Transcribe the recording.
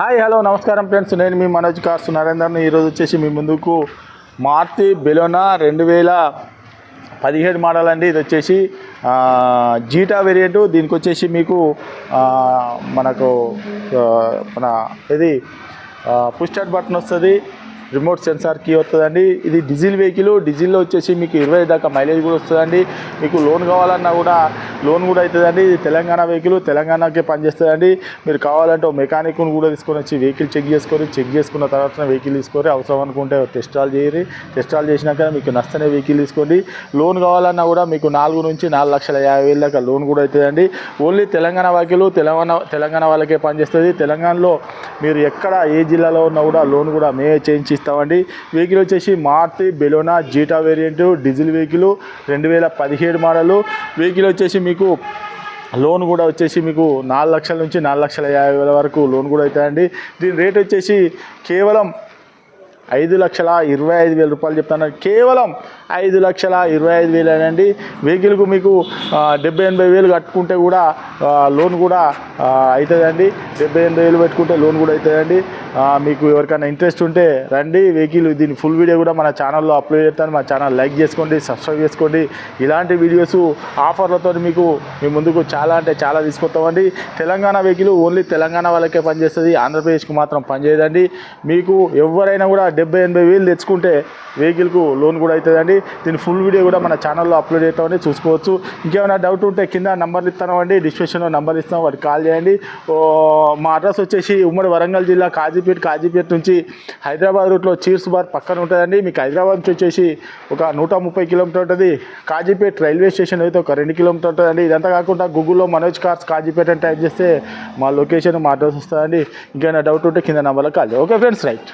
Hi hello నమస్కారం friends. నేను మీ Manoj cars నరేందర్ని ఈరోజు వచ్చేసి మీ ముందుకు మారుతి బెలోనా రెండు వేల పదిహేడు మోడల్ అండి. ఇది వచ్చేసి జీటా వేరియంట్. దీనికి వచ్చేసి మీకు మనకు మన ఇది పుష్ స్టార్ట్ బటన్ వస్తుంది. రిమోట్ సెన్సార్ కీ వస్తుందండి. ఇది డీజిల్ వెహికల్ డీజిల్లో వచ్చేసి మీకు ఇరవై దాకా మైలేజ్ కూడా వస్తుందండి. మీకు లోన్ కావాలన్నా కూడా లోన్ కూడా అవుతుందండి ఇది తెలంగాణ వెహికల్ తెలంగాణకే పనిచేస్తుందండి. మీరు కావాలంటే ఓ మెకానిక్ను కూడా తీసుకొని వచ్చి వెహికల్ చెక్ చేసుకొని చెక్ చేసుకున్న తర్వాత వెహికల్ తీసుకొని అవసరం అనుకుంటే టెస్టాల్ చేయరు టెస్ట్ చేసినాక మీకు నచ్చనే వెహికల్ తీసుకోండి. లోన్ కావాలన్నా కూడా మీకు నాలుగు నుంచి నాలుగు లక్షల యాభై వేల దాకా లోన్ కూడా అవుతుందండి ఓన్లీ తెలంగాణ వెహికల్ తెలంగాణ తెలంగాణ వాళ్ళకే పనిచేస్తుంది. తెలంగాణలో మీరు ఎక్కడ ఏ జిల్లాలో ఉన్నా కూడా లోన్ కూడా మేమే చేయించి ఇస్తామండి వెహికల్ వచ్చేసి Maruti Baleno Zeta variant diesel vehicle రెండు వేల పదిహేడు మోడలు వెహికల్ వచ్చేసి మీకు లోన్ కూడా వచ్చేసి మీకు నాలుగు లక్షల నుంచి నాలుగు లక్షల యాభై వేల వరకు లోన్ కూడా అవుతాయండి. దీని రేట్ వచ్చేసి కేవలం ఐదు లక్షల ఇరవై ఐదు వేల రూపాయలు చెప్తాను. కేవలం ఐదు లక్షల ఇరవై ఐదు వేలేనండి వెహికల్కు మీకు డెబ్బై ఎనభై వేలు కట్టుకుంటే కూడా లోన్ కూడా అవుతుందండి డెబ్బై ఎనభై వేలు పెట్టుకుంటే లోన్ కూడా అవుతుందండి మీకు ఎవరికైనా ఇంట్రెస్ట్ ఉంటే రండి. వెహికల్ దీని ఫుల్ వీడియో కూడా మన ఛానల్లో అప్లోడ్ చేస్తాను. మా ఛానల్ లైక్ చేసుకోండి సబ్స్క్రైబ్ చేసుకోండి. ఇలాంటి వీడియోస్ ఆఫర్లతో మీకు మీ ముందుకు చాలా అంటే చాలా తీసుకొస్తామండి. తెలంగాణ వెహికల్ ఓన్లీ తెలంగాణ వాళ్ళకే పనిచేస్తుంది. ఆంధ్రప్రదేశ్కి మాత్రం పనిచేయదండి. మీకు ఎవరైనా కూడా డెబ్బై ఎనభై వేలు తెచ్చుకుంటే వెహికల్కు లోన్ కూడా అవుతుందండి. దీని ఫుల్ వీడియో కూడా మన ఛానల్లో అప్లోడ్ చేస్తామని చూసుకోవచ్చు. ఇంకేమైనా డౌట్ ఉంటే కింద నంబర్లు ఇస్తామండి డిస్క్రిప్షన్లో నంబర్లు ఇస్తాం వాటికి కాల్ చేయండి. మా అడ్రస్ వచ్చేసి ఉమ్మడి వరంగల్ జిల్లా కాజీపేట కాజీపేట నుంచి హైదరాబాద్ రూట్లో చీర్స్ బార్ పక్కన ఉంటుందండి. మీకు హైదరాబాద్ నుంచి వచ్చేసి ఒక నూట ముప్పై కిలోమీటర్ ఉంటుంది. కాజీపేట రైల్వే స్టేషన్ అయితే ఒక రెండు కిలోమీటర్ ఉంటుందండి. ఇదంతా కాకుండా గూగుల్లో మనోజ్ కార్స్ కాజీపేట అని టైప్ చేస్తే మా లొకేషన్ మా అడ్రస్ వస్తుందండి. ఇంకేమైనా డౌట్ ఉంటే కింద నంబర్లో కాల్ చేయండి. Okay friends right